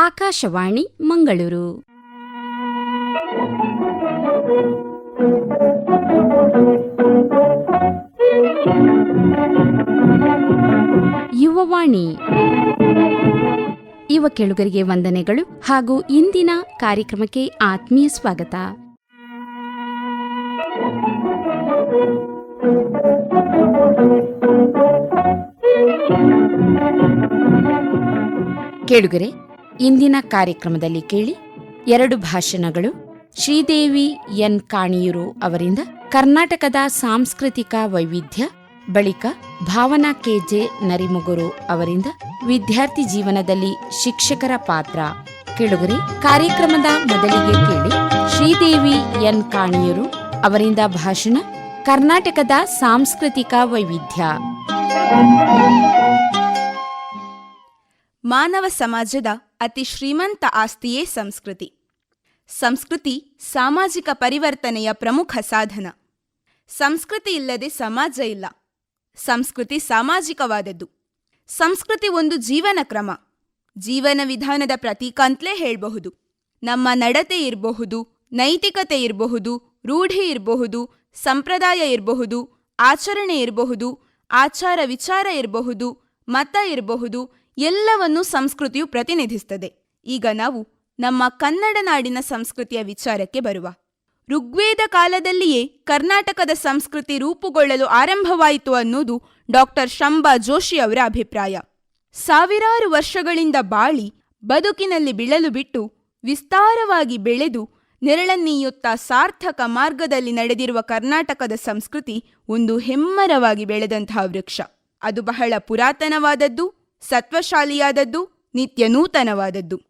ಆಕಾಶವಾಣಿ ಮಂಗಳೂರು. ಯುವವಾಣಿ. ಯುವ ಕೆಳುಗರಿಗೆ ವಂದನೆಗಳು ಹಾಗೂ ಇಂದಿನ ಕಾರ್ಯಕ್ರಮಕ್ಕೆ ಆತ್ಮೀಯ ಸ್ವಾಗತ. ಕೇಳುಗರೆ ಇಂದಿನ ಕಾರ್ಯಕ್ರಮದಲ್ಲಿ ಕೇಳಿ ಎರಡು ಭಾಷಣಗಳು ಶ್ರೀದೇವಿ ಎನ್ ಕಾಣಿಯೂರು ಅವರಿಂದ ಕರ್ನಾಟಕದ ಸಾಂಸ್ಕೃತಿಕ ವೈವಿಧ್ಯ, ಬಳಿಕ ಭಾವನಾ ಕೆಜೆ ನರಿಮುಗುರು ಅವರಿಂದ ವಿದ್ಯಾರ್ಥಿ ಜೀವನದಲ್ಲಿ ಶಿಕ್ಷಕರ ಪಾತ್ರ. ಕೆಳಗುರಿ, ಕಾರ್ಯಕ್ರಮದ ಮೊದಲಿಗೆ ಕೇಳಿ ಶ್ರೀದೇವಿ ಎನ್ ಕಾಣಿಯೂರು ಅವರಿಂದ ಭಾಷಣ ಕರ್ನಾಟಕದ ಸಾಂಸ್ಕೃತಿಕ ವೈವಿಧ್ಯ. ಮಾನವ ಸಮಾಜದ ಅತಿ ಶ್ರೀಮಂತ ಆಸ್ತಿಯೇ ಸಂಸ್ಕೃತಿ. ಸಂಸ್ಕೃತಿ ಸಾಮಾಜಿಕ ಪರಿವರ್ತನೆಯ ಪ್ರಮುಖ ಸಾಧನ. ಸಂಸ್ಕೃತಿ ಇಲ್ಲದೆ ಸಮಾಜ ಇಲ್ಲ. ಸಂಸ್ಕೃತಿ ಸಾಮಾಜಿಕವಾದದ್ದು. ಸಂಸ್ಕೃತಿ ಒಂದು ಜೀವನ ಕ್ರಮ. ಜೀವನ ವಿಧಾನದ ಪ್ರತೀಕ ಅಂತಲೇ ಹೇಳಬಹುದು. ನಮ್ಮ ನಡತೆ ಇರಬಹುದು, ನೈತಿಕತೆ ಇರಬಹುದು, ರೂಢಿ ಇರಬಹುದು, ಸಂಪ್ರದಾಯ ಇರಬಹುದು, ಆಚರಣೆ ಇರಬಹುದು, ಆಚಾರ ವಿಚಾರ ಇರಬಹುದು, ಮತ ಇರಬಹುದು ಎಲ್ಲವನ್ನೂ ಸಂಸ್ಕೃತಿಯು ಪ್ರತಿನಿಧಿಸುತ್ತದೆ. ಈಗ ನಾವು ನಮ್ಮ ಕನ್ನಡ ನಾಡಿನ ಸಂಸ್ಕೃತಿಯ ವಿಚಾರಕ್ಕೆ ಬರುವ. ಋಗ್ವೇದ ಕಾಲದಲ್ಲಿಯೇ ಕರ್ನಾಟಕದ ಸಂಸ್ಕೃತಿ ರೂಪುಗೊಳ್ಳಲು ಆರಂಭವಾಯಿತು ಅನ್ನೋದು ಡಾಕ್ಟರ್ ಶಂಭಾ ಜೋಶಿ ಅವರ ಅಭಿಪ್ರಾಯ. ಸಾವಿರಾರು ವರ್ಷಗಳಿಂದ ಬಾಳಿ ಬದುಕಿನಲ್ಲಿ ಬಿಳಲು ಬಿಟ್ಟು ವಿಸ್ತಾರವಾಗಿ ಬೆಳೆದು ನೆರಳನ್ನೀಯುತ್ತಾ ಸಾರ್ಥಕ ಮಾರ್ಗದಲ್ಲಿ ನಡೆದಿರುವ ಕರ್ನಾಟಕದ ಸಂಸ್ಕೃತಿ ಒಂದು ಹೆಮ್ಮರವಾಗಿ ಬೆಳೆದಂತಹ ವೃಕ್ಷ. ಅದು ಬಹಳ ಪುರಾತನವಾದದ್ದು ಸತ್ವಶಾಲಿಯಾದದ್ದು ನಿತ್ಯ ನೂತನವಾದದ್ದು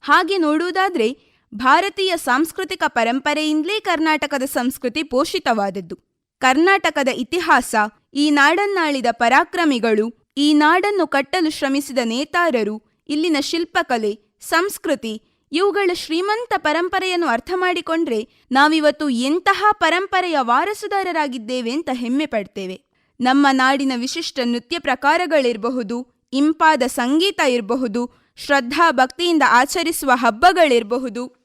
ಹಾಗೆ ನೋಡುವುದಾದ್ರೆ, ಭಾರತೀಯ ಸಾಂಸ್ಕೃತಿಕ ಪರಂಪರೆಯಿಂದಲೇ ಕರ್ನಾಟಕದ ಸಂಸ್ಕೃತಿ ಪೋಷಿತವಾದದ್ದು. ಕರ್ನಾಟಕದ ಇತಿಹಾಸ, ಈ ನಾಡನ್ನಾಳಿದ ಪರಾಕ್ರಮಿಗಳು, ಈ ನಾಡನ್ನು ಕಟ್ಟಲು ಶ್ರಮಿಸಿದ ನೇತಾರರು, ಇಲ್ಲಿನ ಶಿಲ್ಪಕಲೆ, ಸಂಸ್ಕೃತಿ, ಇವುಗಳ ಶ್ರೀಮಂತ ಪರಂಪರೆಯನ್ನು ಅರ್ಥ ಮಾಡಿಕೊಂಡ್ರೆ ನಾವಿವತ್ತು ಎಂತಹ ಪರಂಪರೆಯ ವಾರಸುದಾರರಾಗಿದ್ದೇವೆ ಅಂತ ಹೆಮ್ಮೆ ಪಡ್ತೇವೆ. ನಮ್ಮ ನಾಡಿನ ವಿಶಿಷ್ಟ ನೃತ್ಯ ಪ್ರಕಾರಗಳಿರಬಹುದು ಇಂಪಾದ ಸಂಗೀತ ಇರಬಹುದು, ಶ್ರದ್ಧಾ ಭಕ್ತಿಯಿಂದ ಆಚರಿಸುವ ಹಬ್ಬಗಳಿರಬಹುದು.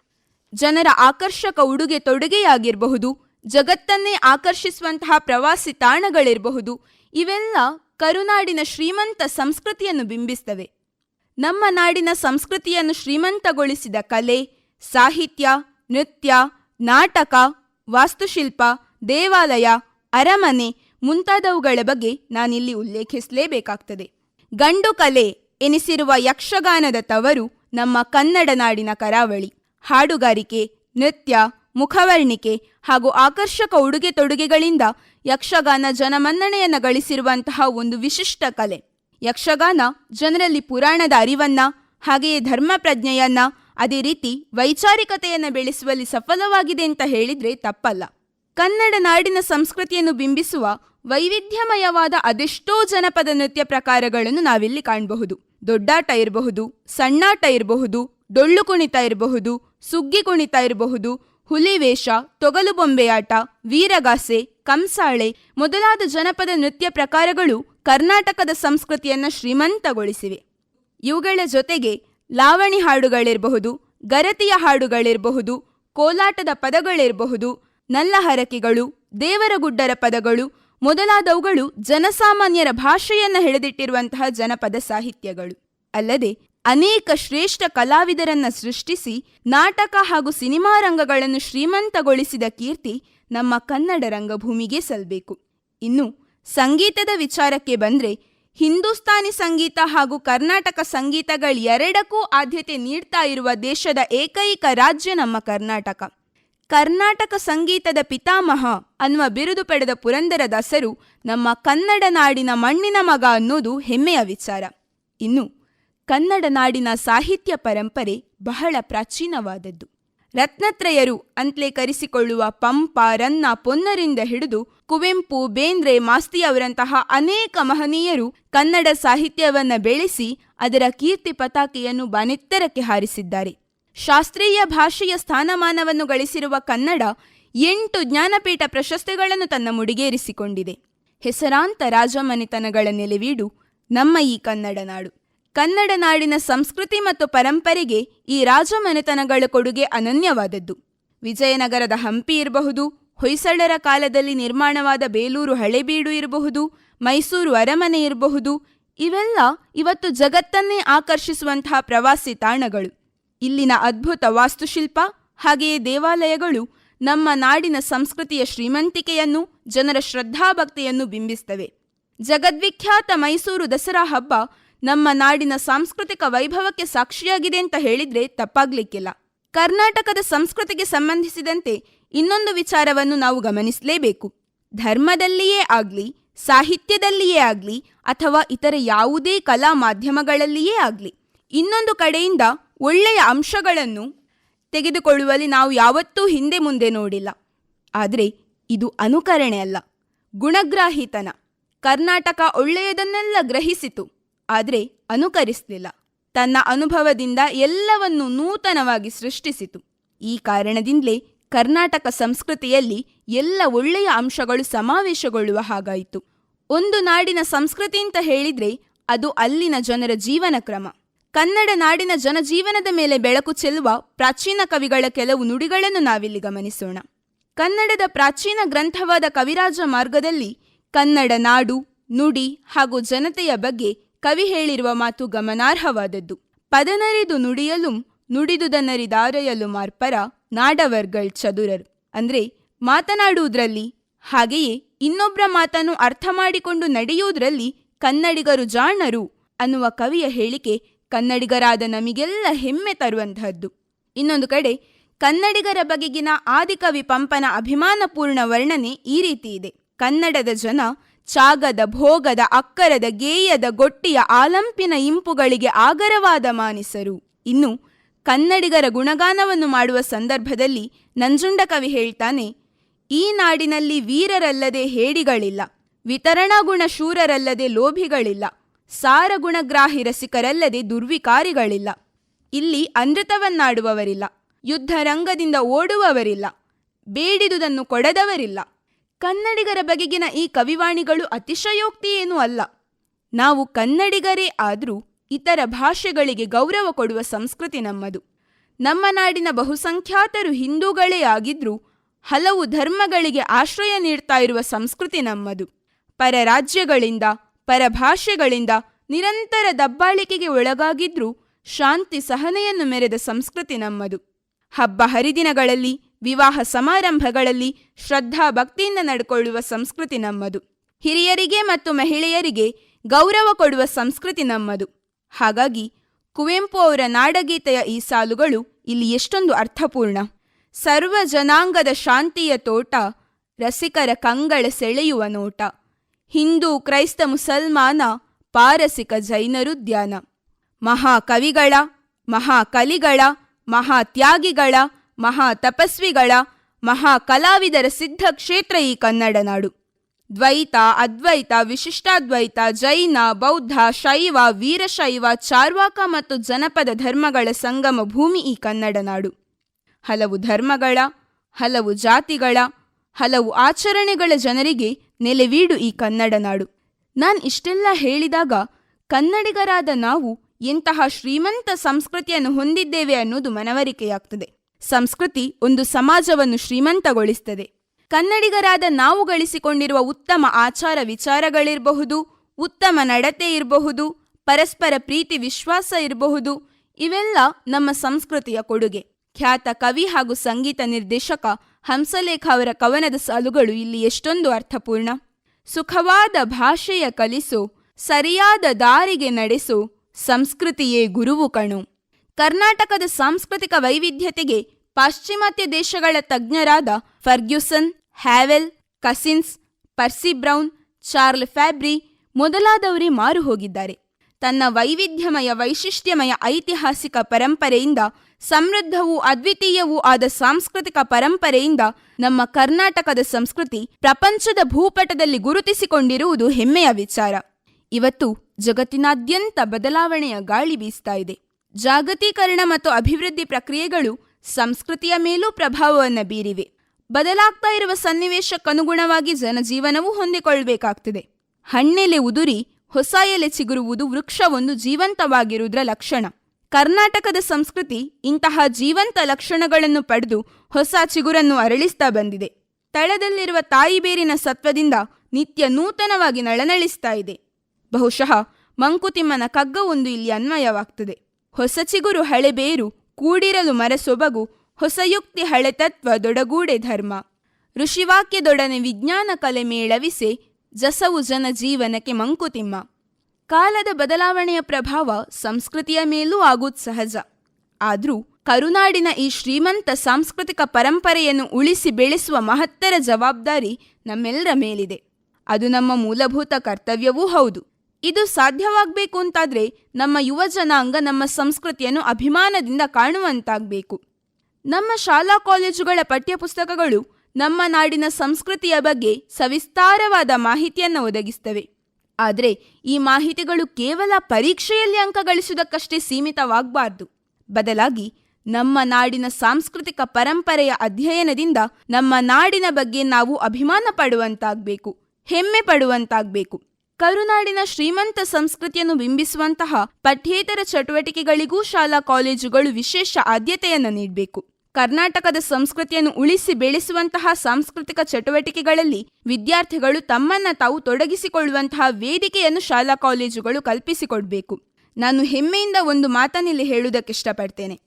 ಜನರ ಆಕರ್ಷಕ ಉಡುಗೆ ತೊಡುಗೆಯಾಗಿರಬಹುದು, ಜಗತ್ತನ್ನೇ ಆಕರ್ಷಿಸುವಂತಹ ಪ್ರವಾಸಿ ತಾಣಗಳಿರಬಹುದು. ಇವೆಲ್ಲ ಕರುನಾಡಿನ ಶ್ರೀಮಂತ ಸಂಸ್ಕೃತಿಯನ್ನು ಬಿಂಬಿಸ್ತವೆ. ನಮ್ಮ ನಾಡಿನ ಸಂಸ್ಕೃತಿಯನ್ನು ಶ್ರೀಮಂತಗೊಳಿಸಿದ ಕಲೆ, ಸಾಹಿತ್ಯ, ನೃತ್ಯ, ನಾಟಕ, ವಾಸ್ತುಶಿಲ್ಪ, ದೇವಾಲಯ, ಅರಮನೆ ಮುಂತಾದವುಗಳ ಬಗ್ಗೆ ನಾನಿಲ್ಲಿ ಉಲ್ಲೇಖಿಸಲೇಬೇಕಾಗ್ತದೆ. ಗಂಡು ಕಲೆ ಎನಿಸಿರುವ ಯಕ್ಷಗಾನದ ತವರು ನಮ್ಮ ಕನ್ನಡ ನಾಡಿನ ಕರಾವಳಿ. ಹಾಡುಗಾರಿಕೆ, ನೃತ್ಯ, ಮುಖವರ್ಣಿಕೆ ಹಾಗೂ ಆಕರ್ಷಕ ಉಡುಗೆ ತೊಡುಗೆಗಳಿಂದ ಯಕ್ಷಗಾನ ಜನಮನ್ನಣೆಯನ್ನು ಗಳಿಸಿರುವಂತಹ ಒಂದು ವಿಶಿಷ್ಟ ಕಲೆ. ಯಕ್ಷಗಾನ ಜನರಲ್ಲಿ ಪುರಾಣದ ಅರಿವನ್ನ ಹಾಗೆಯೇ ಧರ್ಮ ಪ್ರಜ್ಞೆಯನ್ನ ಅದೇ ರೀತಿ ವೈಚಾರಿಕತೆಯನ್ನು ಬೆಳೆಸುವಲ್ಲಿ ಸಫಲವಾಗಿದೆ ಅಂತ ಹೇಳಿದ್ರೆ ತಪ್ಪಲ್ಲ. ಕನ್ನಡ ನಾಡಿನ ಸಂಸ್ಕೃತಿಯನ್ನು ಬಿಂಬಿಸುವ ವೈವಿಧ್ಯಮಯವಾದ ಅದೆಷ್ಟೋ ಜನಪದ ನೃತ್ಯ ಪ್ರಕಾರಗಳನ್ನು ನಾವಿಲ್ಲಿ ಕಾಣಬಹುದು. ದೊಡ್ಡಾಟ ಇರಬಹುದು ಸಣ್ಣಾಟ ಇರಬಹುದು, ಡೊಳ್ಳು ಕುಣಿತ ಇರಬಹುದು, ಸುಗ್ಗಿ ಕುಣಿತ ಇರಬಹುದು ಹುಲಿವೇಷ ತೊಗಲು ಬೊಂಬೆಯಾಟ, ವೀರಗಾಸೆ, ಕಂಸಾಳೆ ಮೊದಲಾದ ಜನಪದ ನೃತ್ಯ ಪ್ರಕಾರಗಳು ಕರ್ನಾಟಕದ ಸಂಸ್ಕೃತಿಯನ್ನು ಶ್ರೀಮಂತಗೊಳಿಸಿವೆ. ಇವುಗಳ ಜೊತೆಗೆ ಲಾವಣಿ ಹಾಡುಗಳಿರಬಹುದು, ಗರತಿಯ ಹಾಡುಗಳಿರಬಹುದು, ಕೋಲಾಟದ ಪದಗಳಿರಬಹುದು, ನಲ್ಲಹರಕೆಗಳು, ದೇವರಗುಡ್ಡರ ಪದಗಳು ಮೊದಲಾದವುಗಳು ಜನಸಾಮಾನ್ಯರ ಭಾಷೆಯನ್ನು ಹಿಡಿದಿಟ್ಟಿರುವಂತಹ ಜನಪದ ಸಾಹಿತ್ಯಗಳು. ಅಲ್ಲದೆ ಅನೇಕ ಶ್ರೇಷ್ಠ ಕಲಾವಿದರನ್ನ ಸೃಷ್ಟಿಸಿ ನಾಟಕ ಹಾಗೂ ಸಿನಿಮಾ ರಂಗಗಳನ್ನು ಶ್ರೀಮಂತಗೊಳಿಸಿದ ಕೀರ್ತಿ ನಮ್ಮ ಕನ್ನಡ ರಂಗಭೂಮಿಗೆ ಸಲ್ಲಬೇಕು ಇನ್ನು ಸಂಗೀತದ ವಿಚಾರಕ್ಕೆ ಬಂದ್ರೆ ಹಿಂದೂಸ್ತಾನಿ ಸಂಗೀತ ಹಾಗೂ ಕರ್ನಾಟಕ ಸಂಗೀತಗಳೆರಡಕ್ಕೂ ಆದ್ಯತೆ ನೀಡ್ತಾ ಇರುವ ದೇಶದ ಏಕೈಕ ರಾಜ್ಯ ನಮ್ಮ ಕರ್ನಾಟಕ. ಕರ್ನಾಟಕ ಸಂಗೀತದ ಪಿತಾಮಹ ಅನ್ನುವ ಬಿರುದು ಪಡೆದ ಪುರಂದರದಾಸರು ನಮ್ಮ ಕನ್ನಡ ನಾಡಿನ ಮಣ್ಣಿನ ಮಗ ಅನ್ನೋದು ಹೆಮ್ಮೆಯ ವಿಚಾರ. ಇನ್ನು, ಕನ್ನಡ ನಾಡಿನ ಸಾಹಿತ್ಯ ಪರಂಪರೆ ಬಹಳ ಪ್ರಾಚೀನವಾದದ್ದು. ರತ್ನತ್ರಯರು ಅಂತಲೇ ಕರೆಸಿಕೊಳ್ಳುವ ಪಂಪ, ರನ್ನ, ಪೊನ್ನರಿಂದ ಹಿಡಿದು ಕುವೆಂಪು, ಬೇಂದ್ರೆ ಮಾಸ್ತಿಯವರಂತಹ ಅನೇಕ ಮಹನೀಯರು ಕನ್ನಡ ಸಾಹಿತ್ಯವನ್ನ ಬೆಳೆಸಿ ಅದರ ಕೀರ್ತಿ ಪತಾಕೆಯನ್ನು ಬಾನೆತ್ತರಕ್ಕೆ ಹಾರಿಸಿದ್ದಾರೆ. ಶಾಸ್ತ್ರೀಯ ಭಾಷೆಯ ಸ್ಥಾನಮಾನವನ್ನು ಗಳಿಸಿರುವ ಕನ್ನಡ ಎಂಟು ಜ್ಞಾನಪೀಠ ಪ್ರಶಸ್ತಿಗಳನ್ನು ತನ್ನ ಮುಡಿಗೇರಿಸಿಕೊಂಡಿದೆ. ಹೆಸರಾಂತ ರಾಜಮನೆತನಗಳ ನೆಲೆವೀಡು ನಮ್ಮ ಈ ಕನ್ನಡ ನಾಡು. ಕನ್ನಡ ನಾಡಿನ ಸಂಸ್ಕೃತಿ ಮತ್ತು ಪರಂಪರೆಗೆ ಈ ರಾಜಮನೆತನಗಳ ಕೊಡುಗೆ ಅನನ್ಯವಾದದ್ದು. ವಿಜಯನಗರದ ಹಂಪಿ ಇರಬಹುದು, ಹೊಯ್ಸಳರ ಕಾಲದಲ್ಲಿ ನಿರ್ಮಾಣವಾದ ಬೇಲೂರು ಹಳೆಬೀಡು ಇರಬಹುದು, ಮೈಸೂರು ಅರಮನೆ ಇರಬಹುದು, ಇವೆಲ್ಲ ಇವತ್ತು ಜಗತ್ತನ್ನೇ ಆಕರ್ಷಿಸುವಂತಹ ಪ್ರವಾಸಿ ತಾಣಗಳು. ಇಲ್ಲಿನ ಅದ್ಭುತ ವಾಸ್ತುಶಿಲ್ಪ ಹಾಗೆಯೇ ದೇವಾಲಯಗಳು ನಮ್ಮ ನಾಡಿನ ಸಂಸ್ಕೃತಿಯ ಶ್ರೀಮಂತಿಕೆಯನ್ನು, ಜನರ ಶ್ರದ್ಧಾಭಕ್ತಿಯನ್ನು ಬಿಂಬಿಸ್ತವೆ ಜಗದ್ವಿಖ್ಯಾತ ಮೈಸೂರು ದಸರಾ ಹಬ್ಬ ನಮ್ಮ ನಾಡಿನ ಸಾಂಸ್ಕೃತಿಕ ವೈಭವಕ್ಕೆ ಸಾಕ್ಷಿಯಾಗಿದೆ ಅಂತ ಹೇಳಿದ್ರೆ ತಪ್ಪಾಗ್ಲಿಕ್ಕಿಲ್ಲ. ಕರ್ನಾಟಕದ ಸಂಸ್ಕೃತಿಗೆ ಸಂಬಂಧಿಸಿದಂತೆ ಇನ್ನೊಂದು ವಿಚಾರವನ್ನು ನಾವು ಗಮನಿಸಲೇಬೇಕು. ಧರ್ಮದಲ್ಲಿಯೇ ಆಗ್ಲಿ, ಸಾಹಿತ್ಯದಲ್ಲಿಯೇ ಆಗ್ಲಿ ಅಥವಾ ಇತರ ಯಾವುದೇ ಕಲಾ ಮಾಧ್ಯಮಗಳಲ್ಲಿಯೇ ಆಗ್ಲಿ, ಇನ್ನೊಂದು ಕಡೆಯಿಂದ ಒಳ್ಳೆಯ ಅಂಶಗಳನ್ನು ತೆಗೆದುಕೊಳ್ಳುವಲ್ಲಿ ನಾವು ಯಾವತ್ತೂ ಹಿಂದೆ ಮುಂದೆ ನೋಡಿಲ್ಲ. ಆದರೆ ಇದು ಅನುಕರಣೆ ಅಲ್ಲ. ಗುಣಗ್ರಾಹಿತನ ಕರ್ನಾಟಕ ಒಳ್ಳೆಯದನ್ನೆಲ್ಲ ಗ್ರಹಿಸಿತು. ಆದರೆ ಅನುಕರಿಸಲಿಲ್ಲ. ತನ್ನ ಅನುಭವದಿಂದ ಎಲ್ಲವನ್ನು ನೂತನವಾಗಿ ಸೃಷ್ಟಿಸಿತು. ಈ ಕಾರಣದಿಂದಲೇ ಕರ್ನಾಟಕ ಸಂಸ್ಕೃತಿಯಲ್ಲಿ ಎಲ್ಲ ಒಳ್ಳೆಯ ಅಂಶಗಳು ಸಮಾವೇಶಗೊಳ್ಳುವ ಹಾಗಾಯಿತು. ಒಂದು ನಾಡಿನ ಸಂಸ್ಕೃತಿ ಅಂತ ಹೇಳಿದ್ರೆ ಅದು ಅಲ್ಲಿನ ಜನರ ಜೀವನ ಕ್ರಮ. ಕನ್ನಡ ನಾಡಿನ ಜನಜೀವನದ ಮೇಲೆ ಬೆಳಕು ಚೆಲ್ಲುವ ಪ್ರಾಚೀನ ಕವಿಗಳ ಕೆಲವು ನುಡಿಗಳನ್ನು ನಾವಿಲ್ಲಿ ಗಮನಿಸೋಣ. ಕನ್ನಡದ ಪ್ರಾಚೀನ ಗ್ರಂಥವಾದ ಕವಿರಾಜ ಮಾರ್ಗದಲ್ಲಿ ಕನ್ನಡ ನಾಡು, ನುಡಿ ಹಾಗೂ ಜನತೆಯ ಬಗ್ಗೆ ಕವಿ ಹೇಳಿರುವ ಮಾತು ಗಮನಾರ್ಹವಾದದ್ದು. ಪದನರಿದು ನುಡಿಯಲು ನುಡಿದುದನರಿದಾರಯಲು ಮಾರ್ಪರ ನಾಡವರ್ಗಳ್ ಚದುರರು. ಅಂದ್ರೆ ಮಾತನಾಡುವುದರಲ್ಲಿ ಹಾಗೆಯೇ ಇನ್ನೊಬ್ಬರ ಮಾತನ್ನು ಅರ್ಥ ಮಾಡಿಕೊಂಡು ನಡೆಯುವುದರಲ್ಲಿ ಕನ್ನಡಿಗರು ಜಾಣರು ಅನ್ನುವ ಕವಿಯ ಹೇಳಿಕೆ ಕನ್ನಡಿಗರಾದ ನಮಗೆಲ್ಲ ಹೆಮ್ಮೆ ತರುವಂತಹದ್ದು. ಇನ್ನೊಂದು ಕಡೆ, ಕನ್ನಡಿಗರ ಬಗೆಗಿನ ಆದಿಕವಿ ಪಂಪನ ಅಭಿಮಾನಪೂರ್ಣ ವರ್ಣನೆ ಈ ರೀತಿ ಇದೆ. ಕನ್ನಡದ ಜನ ಚಾಗದ, ಭೋಗದ, ಅಕ್ಕರದ, ಗೇಯದ, ಗೊಟ್ಟಿಯ, ಆಲಂಪಿನ ಇಂಪುಗಳಿಗೆ ಆಗರವಾದ ಮಾನಿಸರು. ಇನ್ನು, ಕನ್ನಡಿಗರ ಗುಣಗಾನವನ್ನು ಮಾಡುವ ಸಂದರ್ಭದಲ್ಲಿ ನಂಜುಂಡ ಕವಿ ಹೇಳ್ತಾನೆ, ಈ ನಾಡಿನಲ್ಲಿ ವೀರರಲ್ಲದೆ ಹೇಡಿಗಳಿಲ್ಲ ವಿತರಣಾ ಗುಣ ಶೂರರಲ್ಲದೆ ಲೋಭಿಗಳಿಲ್ಲ ಸಾರಗುಣಗ್ರಾಹಿ ರಸಿಕರಲ್ಲದೆ ದುರ್ವಿಕಾರಿಗಳಿಲ್ಲ. ಇಲ್ಲಿ ಅನೃತವನ್ನಾಡುವವರಿಲ್ಲ ಯುದ್ಧ ರಂಗದಿಂದ ಓಡುವವರಿಲ್ಲ. ಬೇಡಿದುದನ್ನು ಕೊಡದವರಿಲ್ಲ. ಕನ್ನಡಿಗರ ಬಗೆಗಿನ ಈ ಕವಿವಾಣಿಗಳು ಅತಿಶಯೋಕ್ತಿಯೇನೂ ಅಲ್ಲ. ನಾವು ಕನ್ನಡಿಗರೇ ಆದರೂ ಇತರ ಭಾಷೆಗಳಿಗೆ ಗೌರವ ಕೊಡುವ ಸಂಸ್ಕೃತಿ ನಮ್ಮದು. ನಮ್ಮ ನಾಡಿನ ಬಹುಸಂಖ್ಯಾತರು ಹಿಂದೂಗಳೇ ಆಗಿದ್ರೂ ಹಲವು ಧರ್ಮಗಳಿಗೆ ಆಶ್ರಯ ನೀಡ್ತಾ ಇರುವ ಸಂಸ್ಕೃತಿ ನಮ್ಮದು. ಪರ ರಾಜ್ಯಗಳಿಂದ ಪರಭಾಷೆಗಳಿಂದ ನಿರಂತರ ದಬ್ಬಾಳಿಕೆಗೆ ಒಳಗಾಗಿದ್ರೂ ಶಾಂತಿ ಸಹನೆಯನ್ನು ಮೆರೆದ ಸಂಸ್ಕೃತಿ ನಮ್ಮದು. ಹಬ್ಬ ಹರಿದಿನಗಳಲ್ಲಿ, ವಿವಾಹ ಸಮಾರಂಭಗಳಲ್ಲಿ ಶ್ರದ್ಧಾ ಭಕ್ತಿಯಿಂದ ನಡ್ಕೊಳ್ಳುವ ಸಂಸ್ಕೃತಿ ನಮ್ಮದು. ಹಿರಿಯರಿಗೆ ಮತ್ತು ಮಹಿಳೆಯರಿಗೆ ಗೌರವ ಕೊಡುವ ಸಂಸ್ಕೃತಿ ನಮ್ಮದು. ಹಾಗಾಗಿ ಕುವೆಂಪು ಅವರ ನಾಡಗೀತೆಯ ಈ ಸಾಲುಗಳು ಇಲ್ಲಿ ಎಷ್ಟೊಂದು ಅರ್ಥಪೂರ್ಣ. ಸರ್ವ ಜನಾಂಗದ ಶಾಂತಿಯ ತೋಟ, ರಸಿಕರ ಕಂಗಳ ಸೆಳೆಯುವ ನೋಟ. ಹಿಂದೂ ಕ್ರೈಸ್ತ ಮುಸಲ್ಮಾನ ಪಾರಸಿಕ ಜೈನರು ಧ್ಯಾನ. ಮಹಾಕವಿಗಳ, ಮಹಾಕಲಿಗಳ, ಮಹಾತ್ಯಾಗಿಗಳ ಮಹಾ ತಪಸ್ವಿಗಳ ಮಹಾ ಕಲಾವಿದರ ಸಿದ್ಧ ಕ್ಷೇತ್ರ ಈ ಕನ್ನಡ ನಾಡು. ದ್ವೈತ, ಅದ್ವೈತ, ವಿಶಿಷ್ಟಾದ್ವೈತ, ಜೈನ, ಬೌದ್ಧ, ಶೈವ, ವೀರಶೈವ, ಚಾರ್ವಾಕ ಮತ್ತು ಜನಪದ ಧರ್ಮಗಳ ಸಂಗಮ ಭೂಮಿ ಈ ಕನ್ನಡ ನಾಡು. ಹಲವು ಧರ್ಮಗಳ, ಹಲವು ಜಾತಿಗಳ ಹಲವು ಆಚರಣೆಗಳ ಜನರಿಗೆ ನೆಲೆವೀಡು ಈ ಕನ್ನಡ ನಾಡು. ನಾನು ಇಷ್ಟೆಲ್ಲ ಹೇಳಿದಾಗ ಕನ್ನಡಿಗರಾದ ನಾವು ಎಂತಹ ಶ್ರೀಮಂತ ಸಂಸ್ಕೃತಿಯನ್ನು ಹೊಂದಿದ್ದೇವೆ ಅನ್ನೋದು ಮನವರಿಕೆಯಾಗ್ತದೆ. ಸಂಸ್ಕೃತಿ ಒಂದು ಸಮಾಜವನ್ನು ಶ್ರೀಮಂತಗೊಳಿಸ್ತದೆ. ಕನ್ನಡಿಗರಾದ ನಾವು ಗಳಿಸಿಕೊಂಡಿರುವ ಉತ್ತಮ ಆಚಾರ ವಿಚಾರಗಳಿರಬಹುದು, ಉತ್ತಮ ನಡತೆ ಇರಬಹುದು, ಪರಸ್ಪರ ಪ್ರೀತಿ ವಿಶ್ವಾಸ ಇರಬಹುದು, ಇವೆಲ್ಲ ನಮ್ಮ ಸಂಸ್ಕೃತಿಯ ಕೊಡುಗೆ. ಖ್ಯಾತ ಕವಿ ಹಾಗೂ ಸಂಗೀತ ನಿರ್ದೇಶಕ ಹಂಸಲೇಖ ಅವರ ಕವನದ ಸಾಲುಗಳು ಇಲ್ಲಿ ಎಷ್ಟೊಂದು ಅರ್ಥಪೂರ್ಣ. ಸುಖವಾದ ಭಾಷೆಯ ಕಲಿಸು, ಸರಿಯಾದ ದಾರಿಗೆ ನಡೆಸು, ಸಂಸ್ಕೃತಿಯೇ ಗುರುವು ಕಣು. ಕರ್ನಾಟಕದ ಸಾಂಸ್ಕೃತಿಕ ವೈವಿಧ್ಯತೆಗೆ ಪಾಶ್ಚಿಮಾತ್ಯ ದೇಶಗಳ ತಜ್ಞರಾದ Fergusson, Havell, Cousins, Percy Brown, Charles Fabri ಮೊದಲಾದವರೇ ಮಾರು ಹೋಗಿದ್ದಾರೆ. ತನ್ನ ವೈವಿಧ್ಯಮಯ, ವೈಶಿಷ್ಟ್ಯಮಯ ಐತಿಹಾಸಿಕ ಪರಂಪರೆಯಿಂದ, ಸಮೃದ್ಧವೂ ಅದ್ವಿತೀಯವೂ ಆದ ಸಾಂಸ್ಕೃತಿಕ ಪರಂಪರೆಯಿಂದ ನಮ್ಮ ಕರ್ನಾಟಕದ ಸಂಸ್ಕೃತಿ ಪ್ರಪಂಚದ ಭೂಪಟದಲ್ಲಿ ಗುರುತಿಸಿಕೊಂಡಿರುವುದು ಹೆಮ್ಮೆಯ ವಿಚಾರ. ಇವತ್ತು ಜಗತ್ತಿನಾದ್ಯಂತ ಬದಲಾವಣೆಯ ಗಾಳಿ ಬೀಸ್ತಾ ಇದೆ. ಜಾಗತೀಕರಣ ಮತ್ತು ಅಭಿವೃದ್ಧಿ ಪ್ರಕ್ರಿಯೆಗಳು ಸಂಸ್ಕೃತಿಯ ಮೇಲೂ ಪ್ರಭಾವವನ್ನು ಬೀರಿವೆ. ಬದಲಾಗ್ತಾ ಇರುವ ಸನ್ನಿವೇಶಕ್ಕನುಗುಣವಾಗಿ ಜನಜೀವನವೂ ಹೊಂದಿಕೊಳ್ಳಬೇಕಾಗ್ತದೆ. ಹಣ್ಣೆಲೆ ಉದುರಿ ಹೊಸ ಎಲೆ ಚಿಗುರುವುದು ವೃಕ್ಷವೊಂದು ಜೀವಂತವಾಗಿರುವುದರ ಲಕ್ಷಣ. ಕರ್ನಾಟಕದ ಸಂಸ್ಕೃತಿ ಇಂತಹ ಜೀವಂತ ಲಕ್ಷಣಗಳನ್ನು ಪಡೆದು ಹೊಸ ಚಿಗುರನ್ನು ಅರಳಿಸ್ತಾ ಬಂದಿದೆ. ತಳದಲ್ಲಿರುವ ತಾಯಿಬೇರಿನ ಸತ್ವದಿಂದ ನಿತ್ಯ ನೂತನವಾಗಿ ನಳನಳಿಸ್ತಾ ಇದೆ. ಬಹುಶಃ ಮಂಕುತಿಮ್ಮನ ಕಗ್ಗವೊಂದು ಇಲ್ಲಿ ಅನ್ವಯವಾಗ್ತದೆ. ಹೊಸ ಚಿಗುರು ಹಳೆ ಬೇರು ಕೂಡಿರಲು ಮರಸೊಬಗು ಹೊಸ ಯುಕ್ತಿ ಹಳೆ ತತ್ವ ದೊಡಗೂಡೆ ಧರ್ಮ. ಋಷಿವಾಕ್ಯದೊಡನೆ ವಿಜ್ಞಾನ ಕಲೆ ಮೇಳವಿಸೆ ಜಸವು ಜನ ಜೀವನಕ್ಕೆ ಮಂಕುತಿಮ್ಮ. ಕಾಲದ ಬದಲಾವಣೆಯ ಪ್ರಭಾವ ಸಂಸ್ಕೃತಿಯ ಮೇಲೂ ಆಗುವುದು ಸಹಜ. ಆದರೂ ಕರುನಾಡಿನ ಈ ಶ್ರೀಮಂತ ಸಾಂಸ್ಕೃತಿಕ ಪರಂಪರೆಯನ್ನು ಉಳಿಸಿ ಬೆಳೆಸುವ ಮಹತ್ತರ ಜವಾಬ್ದಾರಿ ನಮ್ಮೆಲ್ಲರ ಮೇಲಿದೆ. ಅದು ನಮ್ಮ ಮೂಲಭೂತ ಕರ್ತವ್ಯವೂ ಹೌದು. ಇದು ಸಾಧ್ಯವಾಗಬೇಕು ಅಂತಾದರೆ ನಮ್ಮ ಯುವ ಜನಾಂಗ ನಮ್ಮ ಸಂಸ್ಕೃತಿಯನ್ನು ಅಭಿಮಾನದಿಂದ ಕಾಣುವಂತಾಗಬೇಕು. ನಮ್ಮ ಶಾಲಾ ಕಾಲೇಜುಗಳ ಪಠ್ಯಪುಸ್ತಕಗಳು ನಮ್ಮ ನಾಡಿನ ಸಂಸ್ಕೃತಿಯ ಬಗ್ಗೆ ಸವಿಸ್ತಾರವಾದ ಮಾಹಿತಿಯನ್ನು ಒದಗಿಸ್ತವೆ ಆದರೆ ಈ ಮಾಹಿತಿಗಳು ಕೇವಲ ಪರೀಕ್ಷೆಯಲ್ಲಿ ಅಂಕ ಗಳಿಸುವುದಕ್ಕಷ್ಟೇ ಸೀಮಿತವಾಗಬಾರ್ದು. ಬದಲಾಗಿ ನಮ್ಮ ನಾಡಿನ ಸಾಂಸ್ಕೃತಿಕ ಪರಂಪರೆಯ ಅಧ್ಯಯನದಿಂದ ನಮ್ಮ ನಾಡಿನ ಬಗ್ಗೆ ನಾವು ಅಭಿಮಾನ ಪಡುವಂತಾಗಬೇಕು, ಹೆಮ್ಮೆ ಪಡುವಂತಾಗಬೇಕು. ಕರುನಾಡಿನ ಶ್ರೀಮಂತ ಸಂಸ್ಕೃತಿಯನ್ನು ಬಿಂಬಿಸುವಂತಹ ಪಠ್ಯೇತರ ಚಟುವಟಿಕೆಗಳಿಗೂ ಶಾಲಾ ಕಾಲೇಜುಗಳು ವಿಶೇಷ ಆದ್ಯತೆಯನ್ನು ನೀಡಬೇಕು. ಕರ್ನಾಟಕದ ಸಂಸ್ಕೃತಿಯನ್ನು ಉಳಿಸಿ ಬೆಳೆಸುವಂತಹ ಸಾಂಸ್ಕೃತಿಕ ಚಟುವಟಿಕೆಗಳಲ್ಲಿ ವಿದ್ಯಾರ್ಥಿಗಳು ತಮ್ಮನ್ನ ತಾವು ತೊಡಗಿಸಿಕೊಳ್ಳುವಂತಹ ವೇದಿಕೆಯನ್ನು ಶಾಲಾ ಕಾಲೇಜುಗಳು ಕಲ್ಪಿಸಿಕೊಡ್ಬೇಕು. ನಾನು ಹೆಮ್ಮೆಯಿಂದ ಒಂದು ಮಾತನ್ನಿಲ್ಲಿ ಹೇಳುವುದಕ್ಕೆ ಇಷ್ಟಪಡ್ತೇನೆ.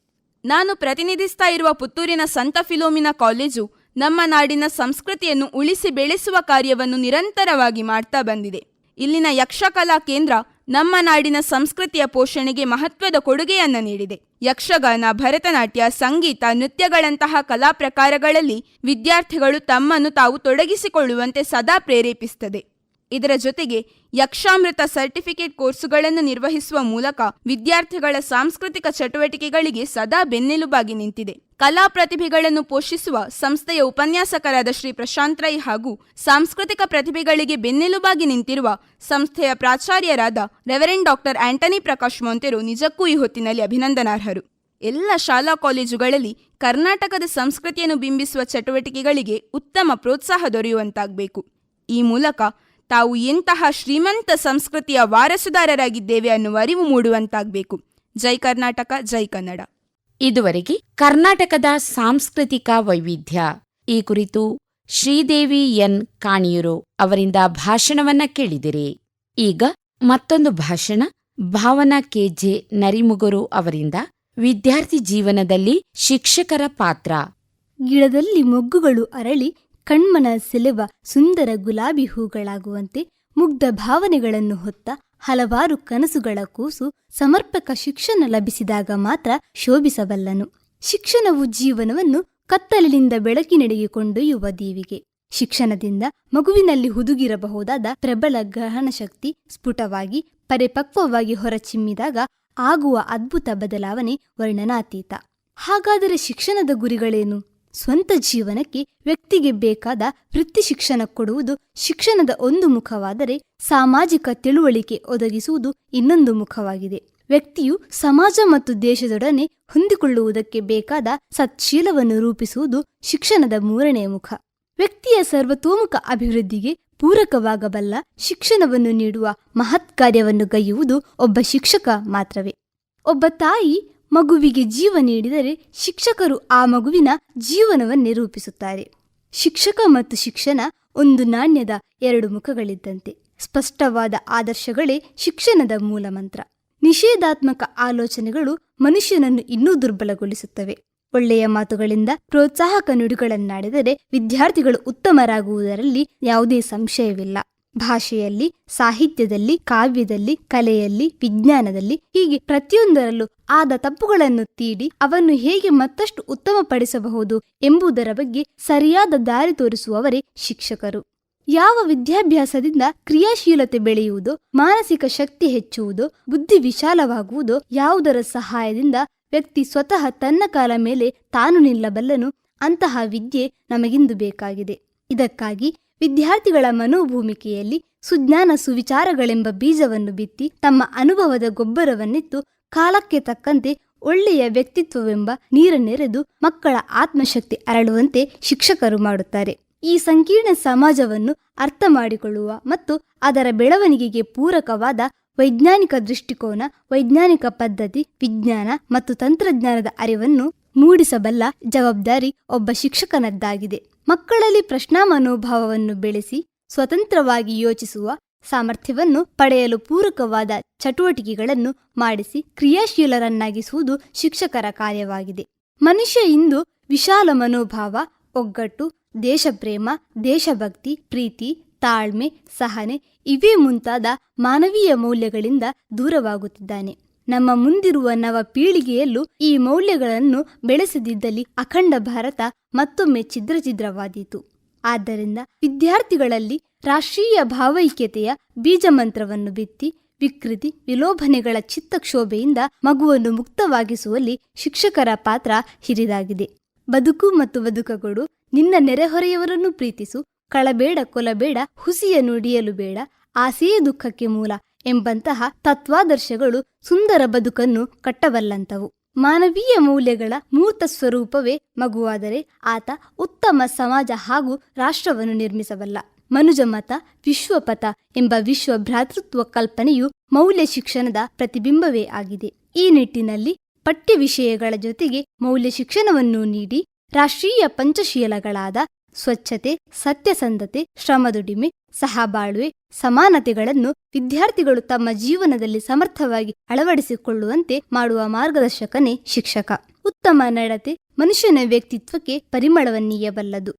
ನಾನು ಪ್ರತಿನಿಧಿಸ್ತಾ ಇರುವ ಪುತ್ತೂರಿನ ಸಂತ ಫಿಲೋಮಿನಾ ಕಾಲೇಜು ನಮ್ಮ ನಾಡಿನ ಸಂಸ್ಕೃತಿಯನ್ನು ಉಳಿಸಿ ಬೆಳೆಸುವ ಕಾರ್ಯವನ್ನು ನಿರಂತರವಾಗಿ ಮಾಡ್ತಾ ಬಂದಿದೆ. ಇಲ್ಲಿನ ಯಕ್ಷಕಲಾ ಕೇಂದ್ರ ನಮ್ಮ ನಾಡಿನ ಸಂಸ್ಕೃತಿಯ ಪೋಷಣೆಗೆ ಮಹತ್ವದ ಕೊಡುಗೆಯನ್ನು ನೀಡಿದೆ. ಯಕ್ಷಗಾನ, ಭರತನಾಟ್ಯ, ಸಂಗೀತ, ನೃತ್ಯಗಳಂತಹ ಕಲಾ ಪ್ರಕಾರಗಳಲ್ಲಿ ವಿದ್ಯಾರ್ಥಿಗಳು ತಮ್ಮನ್ನು ತಾವು ತೊಡಗಿಸಿಕೊಳ್ಳುವಂತೆ ಸದಾ ಪ್ರೇರೇಪಿಸುತ್ತದೆ. ಇದರ ಜೊತೆಗೆ ಯಕ್ಷಾಮೃತ ಸರ್ಟಿಫಿಕೇಟ್ ಕೋರ್ಸುಗಳನ್ನು ನಿರ್ವಹಿಸುವ ಮೂಲಕ ವಿದ್ಯಾರ್ಥಿಗಳ ಸಾಂಸ್ಕೃತಿಕ ಚಟುವಟಿಕೆಗಳಿಗೆ ಸದಾ ಬೆನ್ನೆಲುಬಾಗಿ ನಿಂತಿದೆ. ಕಲಾ ಪ್ರತಿಭೆಗಳನ್ನು ಪೋಷಿಸುವ ಸಂಸ್ಥೆಯ ಉಪನ್ಯಾಸಕರಾದ ಶ್ರೀ ಪ್ರಶಾಂತ್ ರೈ ಹಾಗೂ ಸಾಂಸ್ಕೃತಿಕ ಪ್ರತಿಭೆಗಳಿಗೆ ಬೆನ್ನೆಲುಬಾಗಿ ನಿಂತಿರುವ ಸಂಸ್ಥೆಯ ಪ್ರಾಚಾರ್ಯರಾದ ರೆವರೆಂಡ್ ಡಾಕ್ಟರ್ ಆಂಟನಿ ಪ್ರಕಾಶ್ ಮೊಂತೆರು ನಿಜಕ್ಕೂ ಈ ಹೊತ್ತಿನಲ್ಲಿ ಅಭಿನಂದನಾರ್ಹರು. ಎಲ್ಲ ಶಾಲಾ ಕಾಲೇಜುಗಳಲ್ಲಿ ಕರ್ನಾಟಕದ ಸಂಸ್ಕೃತಿಯನ್ನು ಬಿಂಬಿಸುವ ಚಟುವಟಿಕೆಗಳಿಗೆ ಉತ್ತಮ ಪ್ರೋತ್ಸಾಹ ದೊರೆಯುವಂತಾಗಬೇಕು. ಈ ಮೂಲಕ ತಾವು ಎಂತಹ ಶ್ರೀಮಂತ ಸಂಸ್ಕೃತಿಯ ವಾರಸುದಾರರಾಗಿದ್ದೇವೆ ಅನ್ನುವ ಅರಿವು ಮೂಡುವಂತಾಗಬೇಕು. ಜೈ ಕರ್ನಾಟಕ, ಜೈ ಕನ್ನಡ. ಇದುವರೆಗೆ ಕರ್ನಾಟಕದ ಸಾಂಸ್ಕೃತಿಕ ವೈವಿಧ್ಯ. ಈ ಕುರಿತು ಶ್ರೀದೇವಿ ಎನ್. ಕಾಣಿಯೂರು ಅವರಿಂದ ಭಾಷಣವನ್ನ ಕೇಳಿದಿರಿ. ಈಗ ಮತ್ತೊಂದು ಭಾಷಣ ಭಾವನಾ ಕೆಜೆ ನರಿಮುಗುರು ಅವರಿಂದ ವಿದ್ಯಾರ್ಥಿ ಜೀವನದಲ್ಲಿ ಶಿಕ್ಷಕರ ಪಾತ್ರ. ಗಿಡದಲ್ಲಿ ಮೊಗ್ಗುಗಳು ಅರಳಿ ಕಣ್ಮನ ಸೆಲೆವ ಸುಂದರ ಗುಲಾಬಿ ಹೂಗಳಾಗುವಂತೆ ಮುಗ್ಧ ಭಾವನೆಗಳನ್ನು ಹೊತ್ತ ಹಲವಾರು ಕನಸುಗಳ ಕೂಸು ಸಮರ್ಪಕ ಶಿಕ್ಷಣ ಲಭಿಸಿದಾಗ ಮಾತ್ರ ಶೋಭಿಸಬಲ್ಲನು. ಶಿಕ್ಷಣವು ಜೀವನವನ್ನು ಕತ್ತಲಿನಿಂದ ಬೆಳಕಿನೆಡೆಗೆ ಕೊಂಡೊಯ್ಯುವ ದೀವಿಗೆ. ಶಿಕ್ಷಣದಿಂದ ಮಗುವಿನಲ್ಲಿ ಹುದುಗಿರಬಹುದಾದ ಪ್ರಬಲ ಗ್ರಹಣ ಶಕ್ತಿ ಸ್ಫುಟವಾಗಿ, ಪರಿಪಕ್ವವಾಗಿ ಹೊರಚಿಮ್ಮಿದಾಗ ಆಗುವ ಅದ್ಭುತ ಬದಲಾವಣೆ ವರ್ಣನಾತೀತ. ಹಾಗಾದರೆ ಶಿಕ್ಷಣದ ಗುರಿಗಳೇನು? ಸ್ವಂತ ಜೀವನಕ್ಕೆ ವ್ಯಕ್ತಿಗೆ ಬೇಕಾದ ವೃತ್ತಿ ಶಿಕ್ಷಣ ಕೊಡುವುದು ಶಿಕ್ಷಣದ ಒಂದು ಮುಖವಾದರೆ ಸಾಮಾಜಿಕ ತಿಳುವಳಿಕೆ ಒದಗಿಸುವುದು ಇನ್ನೊಂದು ಮುಖವಾಗಿದೆ. ವ್ಯಕ್ತಿಯು ಸಮಾಜ ಮತ್ತು ದೇಶದೊಡನೆ ಹೊಂದಿಕೊಳ್ಳುವುದಕ್ಕೆ ಬೇಕಾದ ಸತ್ಶೀಲವನ್ನು ರೂಪಿಸುವುದು ಶಿಕ್ಷಣದ ಮೂರನೇ ಮುಖ. ವ್ಯಕ್ತಿಯ ಸರ್ವತೋಮುಖ ಅಭಿವೃದ್ಧಿಗೆ ಪೂರಕವಾಗಬಲ್ಲ ಶಿಕ್ಷಣವನ್ನು ನೀಡುವ ಮಹತ್ಕಾರ್ಯವನ್ನು ಗೈಯುವುದು ಒಬ್ಬ ಶಿಕ್ಷಕ ಮಾತ್ರವೇ. ಒಬ್ಬ ತಾಯಿ ಮಗುವಿಗೆ ಜೀವ ನೀಡಿದರೆ ಶಿಕ್ಷಕರು ಆ ಮಗುವಿನ ಜೀವನವನ್ನೇ ರೂಪಿಸುತ್ತಾರೆ. ಶಿಕ್ಷಕ ಮತ್ತು ಶಿಕ್ಷಣ ಒಂದು ನಾಣ್ಯದ ಎರಡು ಮುಖಗಳಿದ್ದಂತೆ. ಸ್ಪಷ್ಟವಾದ ಆದರ್ಶಗಳೇ ಶಿಕ್ಷಣದ ಮೂಲ ಮಂತ್ರ. ನಿಷೇಧಾತ್ಮಕ ಆಲೋಚನೆಗಳು ಮನುಷ್ಯನನ್ನು ಇನ್ನೂ ದುರ್ಬಲಗೊಳಿಸುತ್ತವೆ. ಒಳ್ಳೆಯ ಮಾತುಗಳಿಂದ ಪ್ರೋತ್ಸಾಹಕ ನುಡಿಗಳನ್ನಾಡಿದರೆ ವಿದ್ಯಾರ್ಥಿಗಳು ಉತ್ತಮರಾಗುವುದರಲ್ಲಿ ಯಾವುದೇ ಸಂಶಯವಿಲ್ಲ. ಭಾಷೆಯಲ್ಲಿ, ಸಾಹಿತ್ಯದಲ್ಲಿ, ಕಾವ್ಯದಲ್ಲಿ, ಕಲೆಯಲ್ಲಿ, ವಿಜ್ಞಾನದಲ್ಲಿ ಹೀಗೆ ಪ್ರತಿಯೊಂದರಲ್ಲೂ ಆದ ತಪ್ಪುಗಳನ್ನು ತೀಡಿ ಅವನ್ನು ಹೇಗೆ ಮತ್ತಷ್ಟು ಉತ್ತಮಪಡಿಸಬಹುದು ಎಂಬುದರ ಬಗ್ಗೆ ಸರಿಯಾದ ದಾರಿ ತೋರಿಸುವವರೇ ಶಿಕ್ಷಕರು. ಯಾವ ವಿದ್ಯಾಭ್ಯಾಸದಿಂದ ಕ್ರಿಯಾಶೀಲತೆ ಬೆಳೆಯುವುದೋ, ಮಾನಸಿಕ ಶಕ್ತಿ ಹೆಚ್ಚುವುದೋ, ಬುದ್ಧಿ ವಿಶಾಲವಾಗುವುದೋ ಯಾವುದರ ಸಹಾಯದಿಂದ ವ್ಯಕ್ತಿ ಸ್ವತಃ ತನ್ನ ಕಾಲ ಮೇಲೆ ತಾನು ನಿಲ್ಲಬಲ್ಲನು ಅಂತಹ ವಿದ್ಯೆ ನಮಗಿಂದು ಬೇಕಾಗಿದೆ. ಇದಕ್ಕಾಗಿ ವಿದ್ಯಾರ್ಥಿಗಳ ಮನೋಭೂಮಿಕೆಯಲ್ಲಿ ಸುಜ್ಞಾನ ಸುವಿಚಾರಗಳೆಂಬ ಬೀಜವನ್ನು ಬಿತ್ತಿ ತಮ್ಮ ಅನುಭವದ ಗೊಬ್ಬರವನ್ನಿತ್ತು ಕಾಲಕ್ಕೆ ತಕ್ಕಂತೆ ಒಳ್ಳೆಯ ವ್ಯಕ್ತಿತ್ವವೆಂಬ ನೀರನ್ನೆರೆದು ಮಕ್ಕಳ ಆತ್ಮಶಕ್ತಿ ಅರಳುವಂತೆ ಶಿಕ್ಷಕರು ಮಾಡುತ್ತಾರೆ. ಈ ಸಂಕೀರ್ಣ ಸಮಾಜವನ್ನು ಅರ್ಥ ಮಾಡಿಕೊಳ್ಳುವ ಮತ್ತು ಅದರ ಬೆಳವಣಿಗೆಗೆ ಪೂರಕವಾದ ವೈಜ್ಞಾನಿಕ ದೃಷ್ಟಿಕೋನ, ವೈಜ್ಞಾನಿಕ ಪದ್ಧತಿ, ವಿಜ್ಞಾನ ಮತ್ತು ತಂತ್ರಜ್ಞಾನದ ಅರಿವನ್ನು ಮೂಡಿಸಬಲ್ಲ ಜವಾಬ್ದಾರಿ ಒಬ್ಬ ಶಿಕ್ಷಕನದ್ದಾಗಿದೆ. ಮಕ್ಕಳಲ್ಲಿ ಪ್ರಶ್ನಾ ಮನೋಭಾವವನ್ನು ಬೆಳೆಸಿ ಸ್ವತಂತ್ರವಾಗಿ ಯೋಚಿಸುವ ಸಾಮರ್ಥ್ಯವನ್ನು ಪಡೆಯಲು ಪೂರಕವಾದ ಚಟುವಟಿಕೆಗಳನ್ನು ಮಾಡಿಸಿ ಕ್ರಿಯಾಶೀಲರನ್ನಾಗಿಸುವುದು ಶಿಕ್ಷಕರ ಕಾರ್ಯವಾಗಿದೆ. ಮನುಷ್ಯ ಇಂದು ವಿಶಾಲ ಮನೋಭಾವ, ಒಗ್ಗಟ್ಟು, ದೇಶಪ್ರೇಮ, ದೇಶಭಕ್ತಿ, ಪ್ರೀತಿ, ತಾಳ್ಮೆ, ಸಹನೆ ಇವೇ ಮುಂತಾದ ಮಾನವೀಯ ಮೌಲ್ಯಗಳಿಂದ ದೂರವಾಗುತ್ತಿದ್ದಾನೆ. ನಮ್ಮ ಮುಂದಿರುವ ನವ ಪೀಳಿಗೆಯಲ್ಲೂ ಈ ಮೌಲ್ಯಗಳನ್ನು ಬೆಳೆಸದಿದ್ದಲ್ಲಿ ಅಖಂಡ ಭಾರತ ಮತ್ತೊಮ್ಮೆ ಛಿದ್ರಛಿದ್ರವಾದೀತು. ಆದ್ದರಿಂದ ವಿದ್ಯಾರ್ಥಿಗಳಲ್ಲಿ ರಾಷ್ಟ್ರೀಯ ಭಾವೈಕ್ಯತೆಯ ಬೀಜಮಂತ್ರವನ್ನು ಬಿತ್ತಿ, ವಿಕೃತಿ, ವಿಲೋಭನೆಗಳ ಚಿತ್ತಕ್ಷೋಭೆಯಿಂದ ಮಗುವನ್ನು ಮುಕ್ತವಾಗಿಸುವಲ್ಲಿ ಶಿಕ್ಷಕರ ಪಾತ್ರ ಹಿರಿದಾಗಿದೆ. ಬದುಕು ಮತ್ತು ಬದುಕಗಳು ನಿನ್ನ ನೆರೆಹೊರೆಯವರನ್ನು ಪ್ರೀತಿಸು, ಕಳಬೇಡ ಕೊಲಬೇಡ ಹುಸಿಯ ನುಡಿಯಲು ಬೇಡ, ಆಸೆಯೇ ದುಃಖಕ್ಕೆ ಮೂಲ. ಎಂಬಂತಹ ತತ್ವಾದರ್ಶಗಳು ಸುಂದರ ಬದುಕನ್ನು ಕಟ್ಟಬಲ್ಲಂತವು ಮಾನವೀಯ ಮೌಲ್ಯಗಳ ಮೂರ್ತ ಸ್ವರೂಪವೇ ಮಗುವಾದರೆ ಆತ ಉತ್ತಮ ಸಮಾಜ ಹಾಗೂ ರಾಷ್ಟ್ರವನ್ನು ನಿರ್ಮಿಸಬಲ್ಲ. ಮನುಜಮತ ವಿಶ್ವಪಥ ಎಂಬ ವಿಶ್ವ ಭ್ರಾತೃತ್ವ ಕಲ್ಪನೆಯು ಮೌಲ್ಯ ಶಿಕ್ಷಣದ ಪ್ರತಿಬಿಂಬವೇ ಆಗಿದೆ. ಈ ನಿಟ್ಟಿನಲ್ಲಿ ಪಠ್ಯ ವಿಷಯಗಳ ಜೊತೆಗೆ ಮೌಲ್ಯ ಶಿಕ್ಷಣವನ್ನು ನೀಡಿ ರಾಷ್ಟ್ರೀಯ ಪಂಚಶೀಲಗಳಾದ ಸ್ವಚ್ಛತೆ, ಸತ್ಯಸಂಧತೆ, ಶ್ರಮದುಡಿಮೆ, ಸಹಬಾಳ್ವೆ, ಸಮಾನತೆಗಳನ್ನು ವಿದ್ಯಾರ್ಥಿಗಳು ತಮ್ಮ ಜೀವನದಲ್ಲಿ ಸಮರ್ಥವಾಗಿ ಅಳವಡಿಸಿಕೊಳ್ಳುವಂತೆ ಮಾಡುವ ಮಾರ್ಗದರ್ಶಕನೇ ಶಿಕ್ಷಕ. ಉತ್ತಮ ನಡತೆ, ಮನುಷ್ಯನ ವ್ಯಕ್ತಿತ್ವಕ್ಕೆ ಪರಿಮಳವನ್ನೀಯಬಲ್ಲದು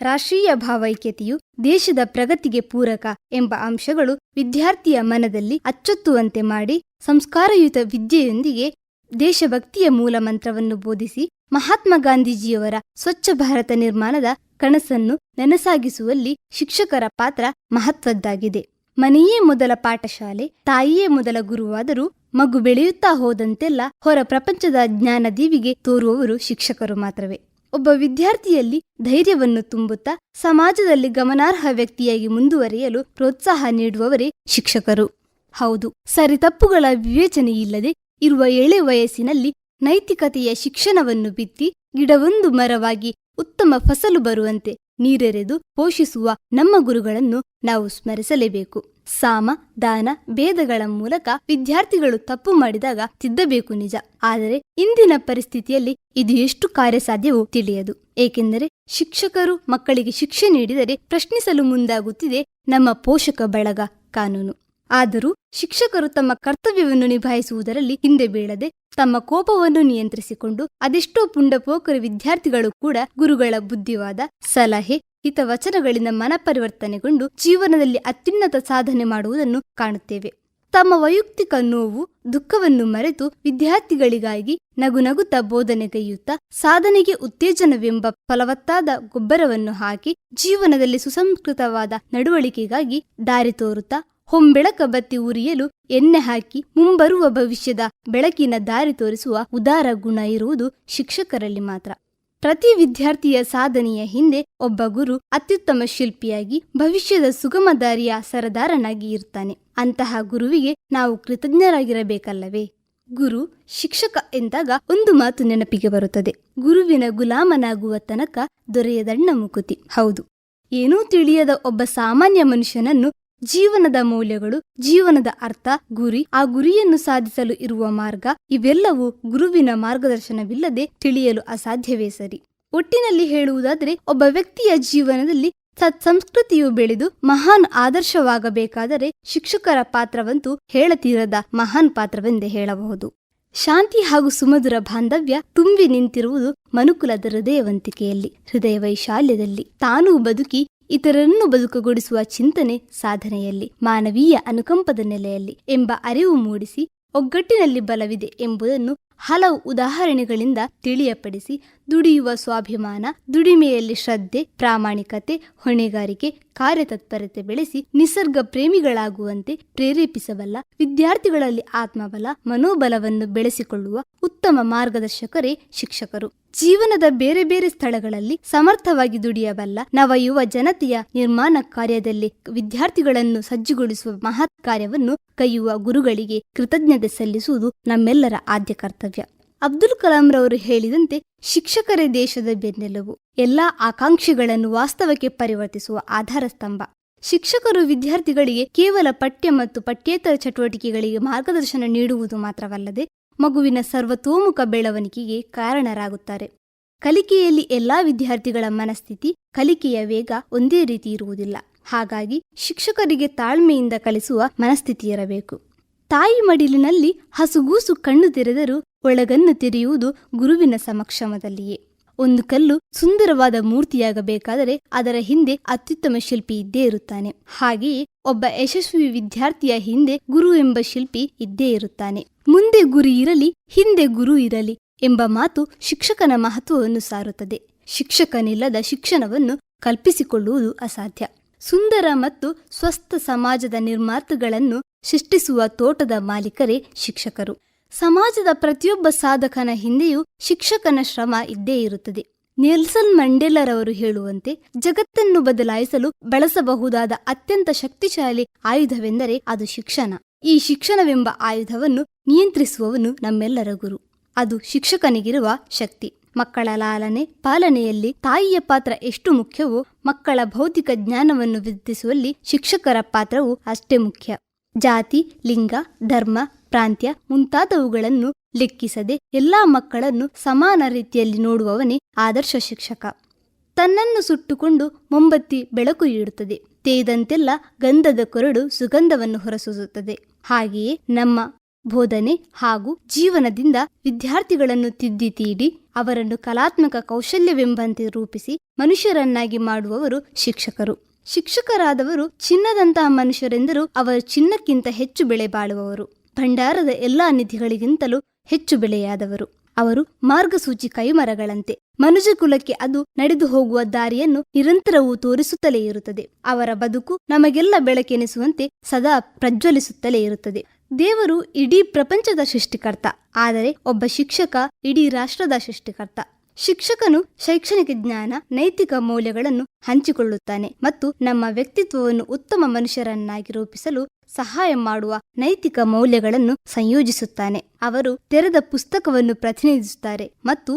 ರಾಷ್ಟ್ರೀಯ ಭಾವೈಕ್ಯತೆಯು ದೇಶದ ಪ್ರಗತಿಗೆ ಪೂರಕ ಎಂಬ ಅಂಶಗಳು ವಿದ್ಯಾರ್ಥಿಯ ಮನದಲ್ಲಿ ಅಚ್ಚೊತ್ತುವಂತೆ ಮಾಡಿ ಸಂಸ್ಕಾರಯುತ ವಿದ್ಯೆಯೊಂದಿಗೆ ದೇಶಭಕ್ತಿಯ ಮೂಲ ಮಂತ್ರವನ್ನು ಬೋಧಿಸಿ ಮಹಾತ್ಮ ಗಾಂಧೀಜಿಯವರ ಸ್ವಚ್ಛ ಭಾರತ ನಿರ್ಮಾಣದ ಕನಸನ್ನು ನೆನಸಾಗಿಸುವಲ್ಲಿ ಶಿಕ್ಷಕರ ಪಾತ್ರ ಮಹತ್ವದ್ದಾಗಿದೆ. ಮನೆಯೇ ಮೊದಲ ಪಾಠಶಾಲೆ, ತಾಯಿಯೇ ಮೊದಲ ಗುರುವಾದರೂ ಮಗು ಬೆಳೆಯುತ್ತಾ ಹೋದಂತೆಲ್ಲ ಹೊರ ಪ್ರಪಂಚದ ಜ್ಞಾನದೀವಿಗೆ ತೋರುವವರು ಶಿಕ್ಷಕರು ಮಾತ್ರವೇ. ಒಬ್ಬ ವಿದ್ಯಾರ್ಥಿಯಲ್ಲಿ ಧೈರ್ಯವನ್ನು ತುಂಬುತ್ತಾ ಸಮಾಜದಲ್ಲಿ ಗಮನಾರ್ಹ ವ್ಯಕ್ತಿಯಾಗಿ ಮುಂದುವರಿಯಲು ಪ್ರೋತ್ಸಾಹ ನೀಡುವವರೇ ಶಿಕ್ಷಕರು. ಹೌದು ಸರಿತಪ್ಪುಗಳ ವಿವೇಚನೆಯಿಲ್ಲದೆ ಇರುವ ಎಳೆ ವಯಸ್ಸಿನಲ್ಲಿ ನೈತಿಕತೆಯ ಶಿಕ್ಷಣವನ್ನು ಬಿತ್ತಿ ಗಿಡವೊಂದು ಮರವಾಗಿ ಉತ್ತಮ ಫಸಲು ಬರುವಂತೆ ನೀರೆರೆದು ಪೋಷಿಸುವ ನಮ್ಮ ಗುರುಗಳನ್ನು ನಾವು ಸ್ಮರಿಸಲೇಬೇಕು. ಸಾಮ, ದಾನ, ಭೇದಗಳ ಮೂಲಕ ವಿದ್ಯಾರ್ಥಿಗಳು ತಪ್ಪು ಮಾಡಿದಾಗ ತಿದ್ದಬೇಕು ನಿಜ. ಆದರೆ ಇಂದಿನ ಪರಿಸ್ಥಿತಿಯಲ್ಲಿ ಇದು ಎಷ್ಟು ಕಾರ್ಯಸಾಧ್ಯವೋ ತಿಳಿಯದು. ಏಕೆಂದರೆ ಶಿಕ್ಷಕರು ಮಕ್ಕಳಿಗೆ ಶಿಕ್ಷೆ ನೀಡಿದರೆ ಪ್ರಶ್ನಿಸಲು ಮುಂದಾಗುತ್ತಿದೆ ನಮ್ಮ ಪೋಷಕ ಬಳಗ ಕಾನೂನು. ಆದರೂ ಶಿಕ್ಷಕರು ತಮ್ಮ ಕರ್ತವ್ಯವನ್ನು ನಿಭಾಯಿಸುವುದರಲ್ಲಿ ಹಿಂದೆ ಬೀಳದೆ ತಮ್ಮ ಕೋಪವನ್ನು ನಿಯಂತ್ರಿಸಿಕೊಂಡು ಅದೆಷ್ಟೋ ಪುಂಡಪೋಕರು ವಿದ್ಯಾರ್ಥಿಗಳು ಕೂಡ ಗುರುಗಳ ಬುದ್ಧಿವಾದ ಸಲಹೆ, ಹಿತವಚನಗಳಿಂದ ಮನಪರಿವರ್ತನೆಗೊಂಡು ಜೀವನದಲ್ಲಿ ಅತ್ಯುನ್ನತ ಸಾಧನೆ ಮಾಡುವುದನ್ನು ಕಾಣುತ್ತೇವೆ. ತಮ್ಮ ವೈಯಕ್ತಿಕ ನೋವು, ದುಃಖವನ್ನು ಮರೆತು ವಿದ್ಯಾರ್ಥಿಗಳಿಗಾಗಿ ನಗು ನಗುತ್ತಾ ಬೋಧನೆಗೈಯುತ್ತಾ ಸಾಧನೆಗೆ ಉತ್ತೇಜನವೆಂಬ ಫಲವತ್ತಾದ ಗೊಬ್ಬರವನ್ನು ಹಾಕಿ ಜೀವನದಲ್ಲಿ ಸುಸಂಸ್ಕೃತವಾದ ನಡವಳಿಕೆಗಾಗಿ ದಾರಿ ತೋರುತ್ತಾ ಹೊಂಬೆಳಕ ಬತ್ತಿ ಉರಿಯಲು ಎಣ್ಣೆ ಹಾಕಿ ಮುಂಬರುವ ಭವಿಷ್ಯದ ಬೆಳಕಿನ ದಾರಿ ತೋರಿಸುವ ಉದಾರ ಗುಣ ಇರುವುದು ಶಿಕ್ಷಕರಲ್ಲಿ ಮಾತ್ರ. ಪ್ರತಿ ವಿದ್ಯಾರ್ಥಿಯ ಸಾಧನೆಯ ಹಿಂದೆ ಒಬ್ಬ ಗುರು ಅತ್ಯುತ್ತಮ ಶಿಲ್ಪಿಯಾಗಿ ಭವಿಷ್ಯದ ಸುಗಮ ದಾರಿಯ ಸರದಾರನಾಗಿ ಇರ್ತಾನೆ. ಅಂತಹ ಗುರುವಿಗೆ ನಾವು ಕೃತಜ್ಞರಾಗಿರಬೇಕಲ್ಲವೇ? ಗುರು ಶಿಕ್ಷಕ ಎಂದಾಗ ಒಂದು ಮಾತು ನೆನಪಿಗೆ ಬರುತ್ತದೆ. ಗುರುವಿನ ಗುಲಾಮನಾಗುವ ತನಕ ದೊರೆಯದಣ್ಣ ಮುಕುತಿ. ಹೌದು. ಏನೂ ತಿಳಿಯದ ಒಬ್ಬ ಸಾಮಾನ್ಯ ಮನುಷ್ಯನನ್ನು ಜೀವನದ ಮೌಲ್ಯಗಳು, ಜೀವನದ ಅರ್ಥ, ಗುರಿ, ಆ ಗುರಿಯನ್ನು ಸಾಧಿಸಲು ಇರುವ ಮಾರ್ಗ, ಇವೆಲ್ಲವೂ ಗುರುವಿನ ಮಾರ್ಗದರ್ಶನವಿಲ್ಲದೆ ತಿಳಿಯಲು ಅಸಾಧ್ಯವೇ ಸರಿ. ಒಟ್ಟಿನಲ್ಲಿ ಹೇಳುವುದಾದರೆ, ಒಬ್ಬ ವ್ಯಕ್ತಿಯ ಜೀವನದಲ್ಲಿ ಸತ್ಸಂಸ್ಕೃತಿಯು ಬೆಳೆದು ಮಹಾನ್ ಆದರ್ಶವಾಗಬೇಕಾದರೆ ಶಿಕ್ಷಕರ ಪಾತ್ರವಂತೂ ಹೇಳತೀರದ ಮಹಾನ್ ಪಾತ್ರವೆಂದೇ ಹೇಳಬಹುದು. ಶಾಂತಿ ಹಾಗೂ ಸುಮಧುರ ಬಾಂಧವ್ಯ ತುಂಬಿ ನಿಂತಿರುವುದು ಮನುಕುಲದ ಹೃದಯವಂತಿಕೆಯಲ್ಲಿ, ಹೃದಯ ವೈಶಾಲ್ಯದಲ್ಲಿ ತಾನೂ ಬದುಕಿ ಇತರರನ್ನು ಬದುಕುಗೊಳಿಸುವ ಚಿಂತನೆ ಸಾಧನೆಯಲ್ಲಿ, ಮಾನವೀಯ ಅನುಕಂಪದ ನೆಲೆಯಲ್ಲಿ ಎಂಬ ಅರಿವು ಮೂಡಿಸಿ ಒಗ್ಗಟ್ಟಿನಲ್ಲಿ ಬಲವಿದೆ ಎಂಬುದನ್ನು ಹಲವು ಉದಾಹರಣೆಗಳಿಂದ ತಿಳಿಯಪಡಿಸಿ ದುಡಿಯುವ ಸ್ವಾಭಿಮಾನ, ದುಡಿಮೆಯಲ್ಲಿ ಶ್ರದ್ಧೆ, ಪ್ರಾಮಾಣಿಕತೆ, ಹೊಣೆಗಾರಿಕೆ, ಕಾರ್ಯತತ್ಪರತೆ ಬೆಳೆಸಿ ನಿಸರ್ಗ ಪ್ರೇಮಿಗಳಾಗುವಂತೆ ಪ್ರೇರೇಪಿಸಬಲ್ಲ, ವಿದ್ಯಾರ್ಥಿಗಳಲ್ಲಿ ಆತ್ಮಬಲ, ಮನೋಬಲವನ್ನು ಬೆಳೆಸಿಕೊಳ್ಳುವ ಉತ್ತಮ ಮಾರ್ಗದರ್ಶಕರೇ ಶಿಕ್ಷಕರು. ಜೀವನದ ಬೇರೆ ಬೇರೆ ಸ್ಥಳಗಳಲ್ಲಿ ಸಮರ್ಥವಾಗಿ ದುಡಿಯಬಲ್ಲ ನವಯುವ ಜನತೆಯ ನಿರ್ಮಾಣ ಕಾರ್ಯದಲ್ಲಿ ವಿದ್ಯಾರ್ಥಿಗಳನ್ನು ಸಜ್ಜುಗೊಳಿಸುವ ಮಹತ್ ಕಾರ್ಯವನ್ನು ಕೈಯುವ ಗುರುಗಳಿಗೆ ಕೃತಜ್ಞತೆ ಸಲ್ಲಿಸುವುದು ನಮ್ಮೆಲ್ಲರ ಆದ್ಯ ಕರ್ತವ್ಯ. ಅಬ್ದುಲ್ ಕಲಾಂ ರವರು ಹೇಳಿದಂತೆ ಶಿಕ್ಷಕರೇ ದೇಶದ ಬೆನ್ನೆಲುಬು. ಎಲ್ಲಾ ಆಕಾಂಕ್ಷೆಗಳನ್ನು ವಾಸ್ತವಕ್ಕೆ ಪರಿವರ್ತಿಸುವ ಆಧಾರ ಸ್ತಂಭ. ಶಿಕ್ಷಕರು ವಿದ್ಯಾರ್ಥಿಗಳಿಗೆ ಕೇವಲ ಪಠ್ಯ ಮತ್ತು ಪಠ್ಯೇತರ ಚಟುವಟಿಕೆಗಳಿಗೆ ಮಾರ್ಗದರ್ಶನ ನೀಡುವುದು ಮಾತ್ರವಲ್ಲದೆ ಮಗುವಿನ ಸರ್ವತೋಮುಖ ಬೆಳವಣಿಗೆಗೆ ಕಾರಣರಾಗುತ್ತಾರೆ. ಕಲಿಕೆಯಲ್ಲಿ ಎಲ್ಲಾ ವಿದ್ಯಾರ್ಥಿಗಳ ಮನಸ್ಥಿತಿ, ಕಲಿಕೆಯ ವೇಗ ಒಂದೇ ರೀತಿ ಇರುವುದಿಲ್ಲ. ಹಾಗಾಗಿ ಶಿಕ್ಷಕರಿಗೆ ತಾಳ್ಮೆಯಿಂದ ಕಲಿಸುವ ಮನಸ್ಥಿತಿ ಇರಬೇಕು ತಾಯಿ ಮಡಿಲಿನಲ್ಲಿ ಹಸುಗೂಸು ಕಣ್ಣು ತೆರೆದರೂ ಒಳಗನ್ನು ತೆರೆಯುವುದು ಗುರುವಿನ ಸಮಕ್ಷಮದಲ್ಲಿಯೇ. ಒಂದು ಕಲ್ಲು ಸುಂದರವಾದ ಮೂರ್ತಿಯಾಗಬೇಕಾದರೆ ಅದರ ಹಿಂದೆ ಅತ್ಯುತ್ತಮ ಶಿಲ್ಪಿ ಇದ್ದೇ ಇರುತ್ತಾನೆ. ಹಾಗೆಯೇ ಒಬ್ಬ ಯಶಸ್ವಿ ವಿದ್ಯಾರ್ಥಿಯ ಹಿಂದೆ ಗುರು ಎಂಬ ಶಿಲ್ಪಿ ಇದ್ದೇ ಇರುತ್ತಾನೆ. ಮುಂದೆ ಗುರಿ ಇರಲಿ, ಹಿಂದೆ ಗುರು ಇರಲಿ ಎಂಬ ಮಾತು ಶಿಕ್ಷಕನ ಮಹತ್ವವನ್ನು ಸಾರುತ್ತದೆ. ಶಿಕ್ಷಕನಿಲ್ಲದ ಶಿಕ್ಷಣವನ್ನು ಕಲ್ಪಿಸಿಕೊಳ್ಳುವುದು ಅಸಾಧ್ಯ. ಸುಂದರ ಮತ್ತು ಸ್ವಸ್ಥ ಸಮಾಜದ ನಿರ್ಮಾತೃಗಳನ್ನು ಸೃಷ್ಟಿಸುವ ತೋಟದ ಮಾಲೀಕರೇ ಶಿಕ್ಷಕರು. ಸಮಾಜದ ಪ್ರತಿಯೊಬ್ಬ ಸಾಧಕನ ಹಿಂದೆಯೂ ಶಿಕ್ಷಕನ ಶ್ರಮ ಇದ್ದೇ ಇರುತ್ತದೆ. ನೆಲ್ಸನ್ ಮಂಡೇಲರವರು ಹೇಳುವಂತೆ ಜಗತ್ತನ್ನು ಬದಲಾಯಿಸಲು ಬಳಸಬಹುದಾದ ಅತ್ಯಂತ ಶಕ್ತಿಶಾಲಿ ಆಯುಧವೆಂದರೆ ಅದು ಶಿಕ್ಷಣ. ಈ ಶಿಕ್ಷಣವೆಂಬ ಆಯುಧವನ್ನು ನಿಯಂತ್ರಿಸುವವನು ನಮ್ಮೆಲ್ಲರ ಗುರು. ಅದು ಶಿಕ್ಷಕನಿಗಿರುವ ಶಕ್ತಿ. ಮಕ್ಕಳ ಲಾಲನೆ, ಪಾಲನೆಯಲ್ಲಿ ತಾಯಿಯ ಪಾತ್ರ ಎಷ್ಟು ಮುಖ್ಯವೋ ಮಕ್ಕಳ ಭೌತಿಕ ಜ್ಞಾನವನ್ನು ವೃದ್ಧಿಸುವಲ್ಲಿ ಶಿಕ್ಷಕರ ಪಾತ್ರವು ಅಷ್ಟೇ ಮುಖ್ಯ. ಜಾತಿ, ಲಿಂಗ, ಧರ್ಮ, ಪ್ರಾಂತ್ಯ ಮುಂತಾದವುಗಳನ್ನು ಲೆಕ್ಕಿಸದೆ ಎಲ್ಲಾ ಮಕ್ಕಳನ್ನು ಸಮಾನ ರೀತಿಯಲ್ಲಿ ನೋಡುವವನೇ ಆದರ್ಶ ಶಿಕ್ಷಕ. ತನ್ನನ್ನು ಸುಟ್ಟುಕೊಂಡು ಮೊಂಬತ್ತಿ ಬೆಳಕು ಇಡುತ್ತದೆ. ತೇದಂತೆಲ್ಲ ಗಂಧದ ಕೊರಡು ಸುಗಂಧವನ್ನು ಹೊರಸೂಸುತ್ತದೆ. ಹಾಗೆಯೇ ನಮ್ಮ ಬೋಧನೆ ಹಾಗೂ ಜೀವನದಿಂದ ವಿದ್ಯಾರ್ಥಿಗಳನ್ನು ತಿದ್ದಿ ತೀಡಿ ಅವರನ್ನು ಕಲಾತ್ಮಕ ಕೌಶಲ್ಯವೆಂಬಂತೆ ರೂಪಿಸಿ ಮನುಷ್ಯರನ್ನಾಗಿ ಮಾಡುವವರು ಶಿಕ್ಷಕರು. ಶಿಕ್ಷಕರಾದವರು ಚಿನ್ನದಂತಹ ಮನುಷ್ಯರೆಂದರೂ ಅವರ ಚಿನ್ನಕ್ಕಿಂತ ಹೆಚ್ಚು ಬೆಳೆ ಬಾಳುವವರು. ಭಂಡಾರದ ಎಲ್ಲಾ ನಿಧಿಗಳಿಗಿಂತಲೂ ಹೆಚ್ಚು ಬೆಲೆಯಾದವರು ಅವರು ಮಾರ್ಗಸೂಚಿ ಕೈಮರಗಳಂತೆ. ಮನುಜ ಕುಲಕ್ಕೆ ಅದು ನಡೆದು ಹೋಗುವ ದಾರಿಯನ್ನು ನಿರಂತರವೂ ತೋರಿಸುತ್ತಲೇ ಇರುತ್ತದೆ. ಅವರ ಬದುಕು ನಮಗೆಲ್ಲ ಬೆಳಕೆನಿಸುವಂತೆ ಸದಾ ಪ್ರಜ್ವಲಿಸುತ್ತಲೇ ಇರುತ್ತದೆ. ದೇವರು ಇಡೀ ಪ್ರಪಂಚದ ಸೃಷ್ಟಿಕರ್ತ. ಆದರೆ ಒಬ್ಬ ಶಿಕ್ಷಕ ಇಡೀ ರಾಷ್ಟ್ರದ ಸೃಷ್ಟಿಕರ್ತ. ಶಿಕ್ಷಕನು ಶೈಕ್ಷಣಿಕ ಜ್ಞಾನ, ನೈತಿಕ ಮೌಲ್ಯಗಳನ್ನು ಹಂಚಿಕೊಳ್ಳುತ್ತಾನೆ ಮತ್ತು ನಮ್ಮ ವ್ಯಕ್ತಿತ್ವವನ್ನು ಉತ್ತಮ ಮನುಷ್ಯರನ್ನಾಗಿ ರೂಪಿಸಲು ಸಹಾಯ ಮಾಡುವ ನೈತಿಕ ಮೌಲ್ಯಗಳನ್ನು ಸಂಯೋಜಿಸುತ್ತಾನೆ. ಅವರು ತೆರೆದ ಪುಸ್ತಕವನ್ನು ಪ್ರತಿನಿಧಿಸುತ್ತಾರೆ ಮತ್ತು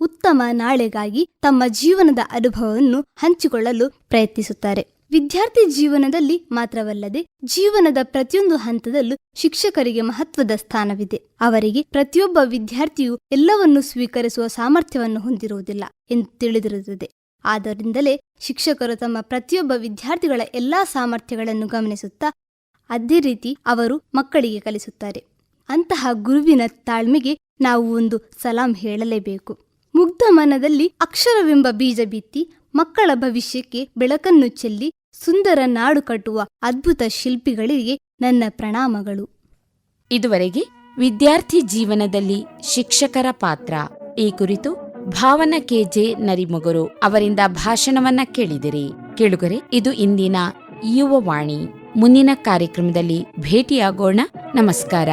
ಉತ್ತಮ ನಾಳೆಗಾಗಿ ತಮ್ಮ ಜೀವನದ ಅನುಭವವನ್ನು ಹಂಚಿಕೊಳ್ಳಲು ಪ್ರಯತ್ನಿಸುತ್ತಾರೆ. ವಿದ್ಯಾರ್ಥಿ ಜೀವನದಲ್ಲಿ ಮಾತ್ರವಲ್ಲದೆ ಜೀವನದ ಪ್ರತಿಯೊಂದು ಹಂತದಲ್ಲೂ ಶಿಕ್ಷಕರಿಗೆ ಮಹತ್ವದ ಸ್ಥಾನವಿದೆ. ಅವರಿಗೆ ಪ್ರತಿಯೊಬ್ಬ ವಿದ್ಯಾರ್ಥಿಯು ಎಲ್ಲವನ್ನೂ ಸ್ವೀಕರಿಸುವ ಸಾಮರ್ಥ್ಯವನ್ನು ಹೊಂದಿರುವುದಿಲ್ಲ ಎಂದು ತಿಳಿದಿರುತ್ತದೆ. ಆದ್ದರಿಂದಲೇ ಶಿಕ್ಷಕರು ತಮ್ಮ ಪ್ರತಿಯೊಬ್ಬ ವಿದ್ಯಾರ್ಥಿಗಳ ಎಲ್ಲಾ ಸಾಮರ್ಥ್ಯಗಳನ್ನು ಗಮನಿಸುತ್ತಾ ಅದೇ ರೀತಿ ಅವರು ಮಕ್ಕಳಿಗೆ ಕಲಿಸುತ್ತಾರೆ. ಅಂತಹ ಗುರುವಿನ ತಾಳ್ಮೆಗೆ ನಾವು ಒಂದು ಸಲಾಂ ಹೇಳಲೇಬೇಕು. ಮುಗ್ಧ ಮನದಲ್ಲಿ ಅಕ್ಷರವೆಂಬ ಬೀಜ ಬಿತ್ತಿ ಮಕ್ಕಳ ಭವಿಷ್ಯಕ್ಕೆ ಬೆಳಕನ್ನು ಚೆಲ್ಲಿ ಸುಂದರ ನಾಡು ಕಟ್ಟುವ ಅದ್ಭುತ ಶಿಲ್ಪಿಗಳಿಗೆ ನನ್ನ ಪ್ರಣಾಮಗಳು. ಇದುವರೆಗೆ ವಿದ್ಯಾರ್ಥಿ ಜೀವನದಲ್ಲಿ ಶಿಕ್ಷಕರ ಪಾತ್ರ. ಈ ಕುರಿತು ಭಾವನ ಕೆಜೆ ನರಿಮೊಗರು ಅವರಿಂದ ಭಾಷಣವನ್ನ ಕೇಳಿದಿರಿ. ಕೇಳುಗರೆ, ಇದು ಇಂದಿನ ಯುವವಾಣಿ ಮುಂದಿನ ಕಾರ್ಯಕ್ರಮದಲ್ಲಿ ಭೇಟಿಯಾಗೋಣ. ನಮಸ್ಕಾರ.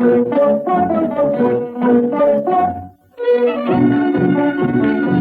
Thank you.